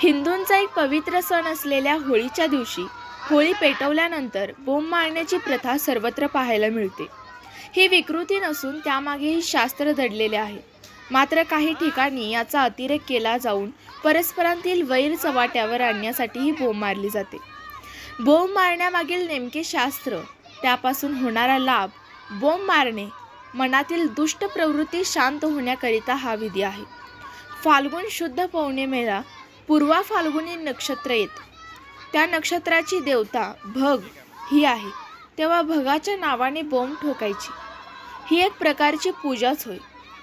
हिंदूंचा एक पवित्र सण असलेल्या होळीच्या दिवशी होळी पेटवल्यानंतर बोंब मारण्याची प्रथा सर्वत्र पाहायला मिळते. ही विकृती नसून त्यामागेही शास्त्र दडलेले आहे. मात्र काही ठिकाणी याचा अतिरेक केला जाऊन परस्परांतील वैर चव्हाट्यावर आणण्यासाठी ही बोंब मारली जाते. बोंब मारण्यामागील नेमके शास्त्र त्यापासून होणारा लाभ बोंब मारणे मनातील दुष्ट प्रवृत्ती शांत होण्याकरिता हा विधी आहे. फाल्गुन शुद्ध पौर्णिमेला पूर्वा फाल्गुनी नक्षत्र येत. त्या नक्षत्राची देवता भग ही आहे. तेव्हा भगाच्या नावाने बोंब ठोकायची. ही एक प्रकारची पूजाच होय.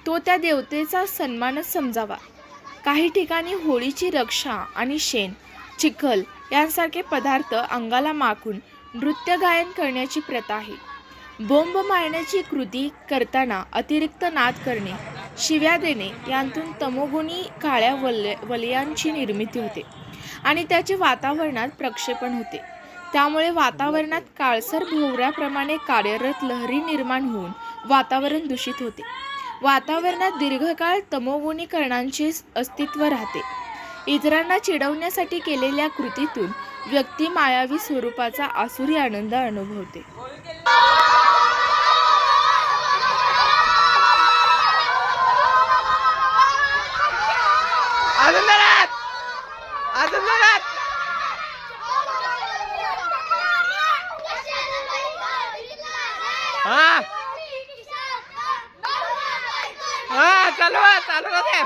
तो त्या देवतेचा सन्मानच समजावा. काही ठिकाणी होळीची रक्षा आणि शेण चिखल यांसारखे पदार्थ अंगाला माखून नृत्य गायन करण्याची प्रथा आहे. बोंब मारण्याची कृती करताना अतिरिक्त नाद करणे शिव्या देणे यांतून तमोगुणी काळ्या वल्य वलयांची निर्मिती होते आणि त्याचे वातावरणात प्रक्षेपण होते. त्यामुळे वातावरणात काळसर भोवऱ्याप्रमाणे कार्यरत लहरी निर्माण होऊन वातावरण दूषित होते. वातावरणात दीर्घकाळ तमोगुणीकरणांचे अस्तित्व राहते. इतरांना चिडवण्यासाठी केलेल्या कृतीतून व्यक्ती मायावी स्वरूपाचा आसुरी आनंद अनुभवते. अजून जोरात अजून जोरात हा. हा चालू चालू राहते